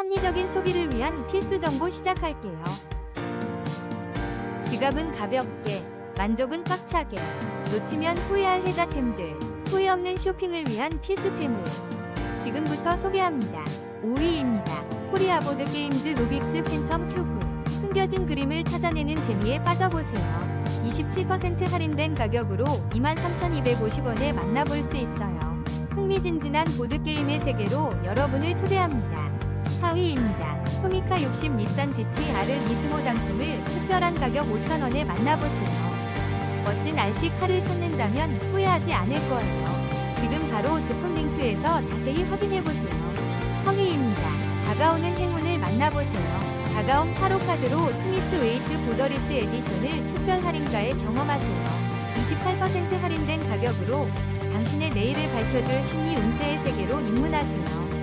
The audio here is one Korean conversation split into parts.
합리적인 소비를 위한 필수 정보 시작할게요. 지갑은 가볍게, 만족은 꽉차게, 놓치면 후회할 혜자템들, 후회 없는 쇼핑을 위한 필수템을 지금부터 소개합니다. 5위입니다. 코리아 보드 게임즈 루빅스 팬텀 큐브. 숨겨진 그림을 찾아내는 재미에 빠져보세요. 27% 할인된 가격으로 23,250원에 만나볼 수 있어요. 흥미진진한 보드게임의 세계로 여러분을 초대합니다. 4위입니다. 토미카 60 닛산 GT R 니스모 단품을 특별한 가격 5,000원에 만나보세요. 멋진 RC 카를 찾는다면 후회하지 않을 거예요. 지금 바로 제품 링크에서 자세히 확인해보세요. 3위입니다. 다가오는 행운을 만나보세요. 다가온 8호 카드로 스미스 웨이트 보더리스 에디션을 특별 할인가에 경험하세요. 28% 할인된 가격으로 당신의 내일을 밝혀줄 심리 운세의 세계로 입문하세요.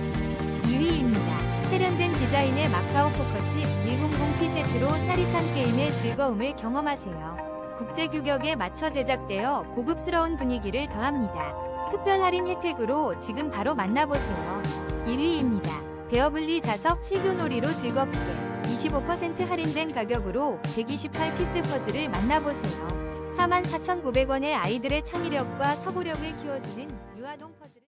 2위입니다. 세련된 디자인의 마카오 포커칩 100P 세트로 짜릿한 게임의 즐거움을 경험하세요. 국제 규격에 맞춰 제작되어 고급스러운 분위기를 더합니다. 특별 할인 혜택으로 지금 바로 만나보세요. 1위입니다. 베어블리 자석 7교놀이로 즐겁게 25% 할인된 가격으로 128피스 퍼즐을 만나보세요. 44,900원의 아이들의 창의력과 사고력을 키워주는 유아동 퍼즐을